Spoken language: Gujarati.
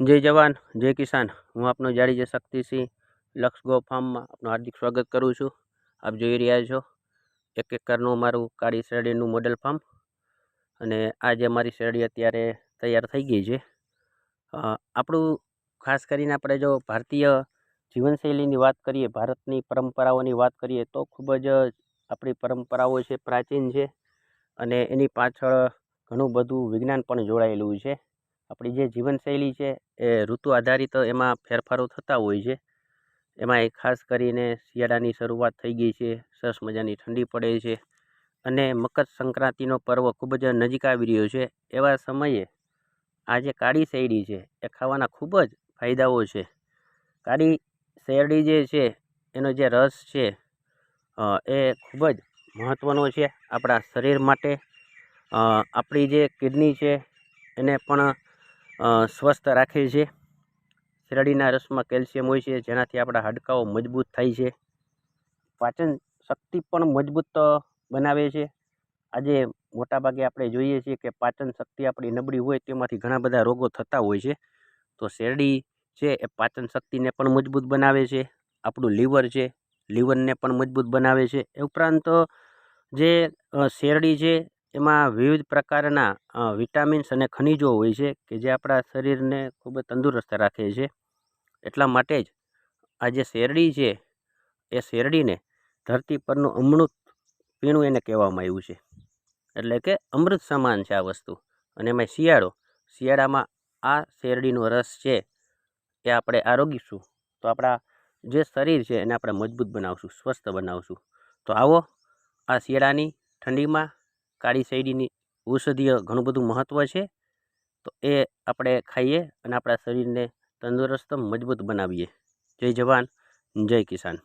જય જવાન, જય કિસાન. હું આપનો જાડીજે શક્તિસિંહ લક્ષ ગો ફાર્મમાં આપનું હાર્દિક સ્વાગત કરું છું. આપ જોઈ રહ્યા છો, એક એકરનું મારું કાળી શેરડીનું મોડલ ફાર્મ અને આજે અમારી શેરડી અત્યારે તૈયાર થઈ ગઈ છે આપણું ખાસ કરીને આપણે જો ભારતીય જીવનશૈલીની વાત કરીએ, ભારતની પરંપરાઓની વાત કરીએ, તો ખૂબ જ આપણી પરંપરાઓ છે, પ્રાચીન છે. અને એની પાછળ ઘણું બધું વિજ્ઞાન પણ જોડાયેલું છે. આપણી જે જીવનશૈલી છે, એ ઋતુ આધારિત એમાં ફેરફારો થતા હોય છે. એમાં એ ખાસ કરીને શિયાળાની શરૂઆત થઈ ગઈ છે, સરસ મજાની ઠંડી પડે છે અને મકર સંક્રાંતિનો પર્વ ખૂબ જ નજીક આવી રહ્યો છે. એવા સમયે આ જે કાળી શેરડી છે, એ ખાવાના ખૂબ જ ફાયદાઓ છે. કાળી શેરડી જે છે, એનો જે રસ છે એ ખૂબ જ મહત્ત્વનો છે આપણા શરીર માટે. આપણી જે કિડની છે, એને પણ સ્વસ્થ રાખે છે. શેરડીના રસમાં કેલ્શિયમ હોય છે, જેનાથી આપણા હાડકાઓ મજબૂત થાય છે. પાચન શક્તિ પણ મજબૂત બનાવે છે. આજે મોટાભાગે આપણે જોઈએ છીએ કે પાચન શક્તિ આપણી નબળી હોય તેમાંથી ઘણા બધા રોગો થતા હોય છે. તો શેરડી છે એ પાચન શક્તિને પણ મજબૂત બનાવે છે. આપણું લીવર છે, લીવરને પણ મજબૂત બનાવે છે. એ ઉપરાંત જે શેરડી છે એમાં વિવિધ પ્રકારના વિટામિન્સ અને ખનિજો હોય છે કે જે આપણા શરીરને ખૂબ જ તંદુરસ્ત રાખે છે. એટલા માટે જ આ જે શેરડી છે, એ શેરડીને ધરતી પરનું અમૃત પીણું એને કહેવામાં આવ્યું છે. એટલે કે અમૃત સમાન છે આ વસ્તુ. અને એમાં શિયાળો. શિયાળામાં આ શેરડીનો રસ છે એ આપણે આરોગીશું. તો આપણા જે શરીર છે એને આપણે મજબૂત બનાવશું, સ્વસ્થ બનાવશું. તો આવો, આ શિયાળાની ઠંડીમાં કાળી શેરડીની ઔષધીય ઘણું બધું મહત્ત્વ છે. તો એ આપણે ખાઈએ અને આપણા શરીરને તંદુરસ્ત, મજબૂત બનાવીએ. જય જવાન, જય કિસાન.